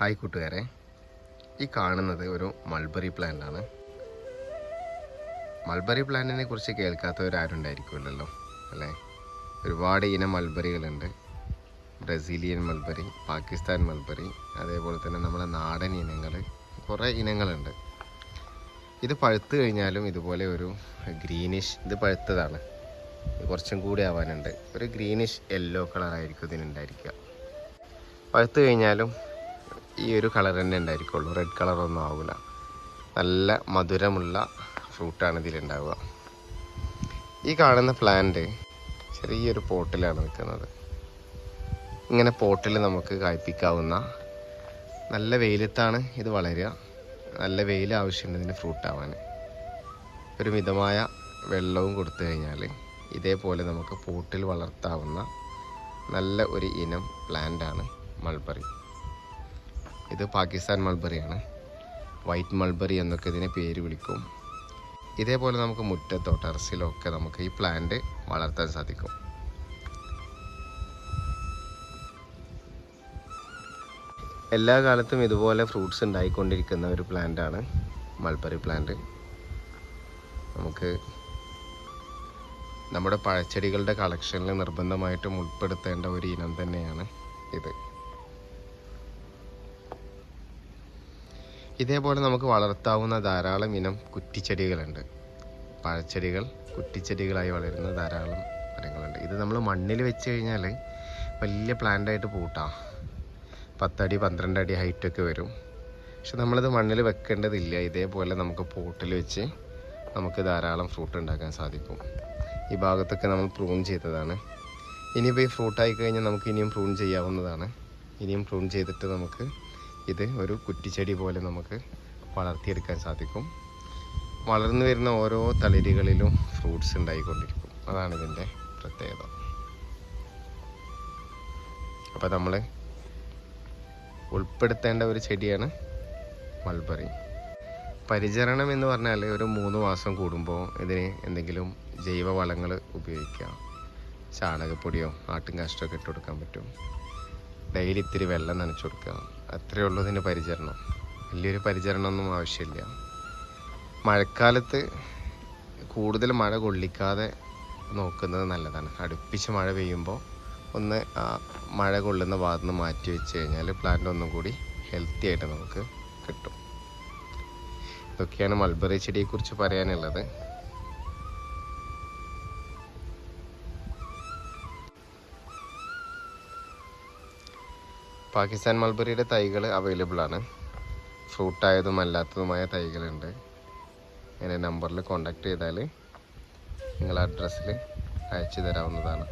Hi കൂട്ടുകാരെ. ഈ കാണുന്നത് ഒരു മൾബറി പ്ലാന്റാണ്. മൾബറി പ്ലാന്റിനെ കുറിച്ച് കേൾക്കാത്തവരാരുണ്ടായിരിക്കുമല്ലോ അല്ലേ? ഒരുപാട് ഇനം മൾബറികളുണ്ട്. ബ്രസീലിയൻ മൾബറി പാകിസ്ഥാൻ മൾബറി അതേപോലെ തന്നെ നമ്മുടെ നാടൻ ഇനങ്ങൾ കുറേ ഇനങ്ങളുണ്ട്. ഇത് പഴുത്ത് കഴിഞ്ഞാലും ഇതുപോലെ ഒരു ഗ്രീനിഷ് ഇത് പഴുത്തതാണ്. കുറച്ചും കൂടി ആവാനുണ്ട്. ഒരു ഗ്രീനിഷ് യെല്ലോ കളറായിരിക്കും ഇതിനുണ്ടായിരിക്കുക. പഴുത്ത് കഴിഞ്ഞാലും ഈ ഒരു കളർ തന്നെ ഉണ്ടായിരിക്കുള്ളൂ. റെഡ് കളറൊന്നും ആവില്ല നല്ല മധുരമുള്ള ഫ്രൂട്ടാണ് ഇതിലുണ്ടാവുക ഈ കാണുന്ന പ്ലാന്റ് ചെറിയൊരു പോട്ടിലാണ് നിൽക്കുന്നത്. ഇങ്ങനെ പോട്ടിൽ നമുക്ക് കായ്പ്പിക്കാവുന്ന നല്ല വെയിലത്താണ് ഇത് വളരുക. നല്ല വെയിൽ ആവശ്യമുണ്ട് ഇതിന് ഫ്രൂട്ടാവാൻ ഒരു മിതമായ വെള്ളവും കൊടുത്തു കഴിഞ്ഞാൽ ഇതേപോലെ നമുക്ക് പോട്ടിൽ വളർത്താവുന്ന നല്ല ഒരു ഇനം പ്ലാന്റാണ് മൾബറി ഇത് പാകിസ്ഥാൻ മൾബറിയാണ്. വൈറ്റ് മൾബറി എന്നൊക്കെ ഇതിനെ പേര് വിളിക്കും. ഇതേപോലെ നമുക്ക് മുറ്റത്തോ ടെറസിലോ ഒക്കെ നമുക്ക് ഈ പ്ലാന്റ് വളർത്താൻ സാധിക്കും. എല്ലാ കാലത്തും ഇതുപോലെ ഫ്രൂട്ട്സ് ഉണ്ടായിക്കൊണ്ടിരിക്കുന്ന ഒരു പ്ലാന്റാണ് മൾബറി പ്ലാന്റ്. നമുക്ക് നമ്മുടെ പഴച്ചെടികളുടെ കളക്ഷനിൽ നിർബന്ധമായിട്ടും ഉൾപ്പെടുത്തേണ്ട ഒരു ഇനം തന്നെയാണ് ഇത്. ഇതേപോലെ നമുക്ക് വളർത്താവുന്ന ധാരാളം ഇനം കുറ്റിച്ചെടികളുണ്ട്. പഴച്ചെടികൾ കുറ്റിച്ചെടികളായി വളരുന്ന ധാരാളം മരങ്ങളുണ്ട്. ഇത് നമ്മൾ മണ്ണിൽ വെച്ച് കഴിഞ്ഞാൽ വലിയ പ്ലാന്റായിട്ട് പൂട്ടാം. പത്തടി പന്ത്രണ്ട് അടി ഹൈറ്റൊക്കെ വരും. പക്ഷെ നമ്മളിത് മണ്ണിൽ വെക്കേണ്ടതില്ല. ഇതേപോലെ നമുക്ക് പോട്ടിൽ വെച്ച് നമുക്ക് ധാരാളം ഫ്രൂട്ട് ഉണ്ടാക്കാൻ സാധിക്കും. ഈ ഭാഗത്തൊക്കെ നമ്മൾ പ്രൂൺ ചെയ്തതാണ്. ഇനിയിപ്പോൾ ഈ ഫ്രൂട്ടായി കഴിഞ്ഞാൽ നമുക്ക് ഇനിയും പ്രൂൺ ചെയ്യാവുന്നതാണ്. ഇനിയും പ്രൂൺ ചെയ്തിട്ട് നമുക്ക് ഇത് ഒരു കുറ്റിച്ചെടി പോലെ നമുക്ക് വളർത്തിയെടുക്കാൻ സാധിക്കും. വളർന്നു വരുന്ന ഓരോ തളിരുകളിലും ഫ്രൂട്ട്സ് ഉണ്ടായിക്കൊണ്ടിരിക്കും. അതാണ് ഇതിന്റെ പ്രത്യേകത. അപ്പോൾ നമ്മൾ ഉൾപ്പെടുത്തേണ്ട ഒരു ചെടിയാണ് മൾബറി. പരിചരണം എന്ന് പറഞ്ഞാൽ ഒരു മൂന്ന് മാസം കൂടുമ്പോൾ ഇതിന് എന്തെങ്കിലും ജൈവ വളങ്ങൾ ഉപയോഗിക്കുക. ചാണകപ്പൊടിയോ ആട്ടും കാഷ്ടമൊക്കെ ഇട്ട് കൊടുക്കാൻ പറ്റും. ഡെയിലി ഇത്തിരി വെള്ളം നനച്ചു കൊടുക്കുക. അത്രയേ ഉള്ളൂ ഇതിന്റെ പരിചരണം. വലിയൊരു പരിചരണമൊന്നും ആവശ്യമില്ല. മഴക്കാലത്ത് കൂടുതൽ മഴ കൊള്ളിക്കാതെ നോക്കുന്നത് നല്ലതാണ്. അടുപ്പിച്ച് മഴ പെയ്യുമ്പോൾ ഒന്ന് ആ മഴ കൊള്ളുന്ന ഭാഗത്ത് നിന്ന് മാറ്റി വെച്ച് കഴിഞ്ഞാൽ പ്ലാന്റ് ഒന്നും കൂടി ഹെൽത്തി ആയിട്ട് നമുക്ക് കിട്ടും. ഇതൊക്കെയാണ് മൾബറി ചെടിയെക്കുറിച്ച് പറയാനുള്ളത്. പാകിസ്ഥാൻ മൾബറിയുടെ തൈകൾ അവൈലബിൾ ആണ്. ഫ്രൂട്ടായതും അല്ലാത്തതുമായ തൈകളുണ്ട്. എന്റെ നമ്പറിൽ കോൺടാക്റ്റ് ചെയ്താൽ നിങ്ങൾ അഡ്രസ്സിൽ അയച്ചു തരാവുന്നതാണ്.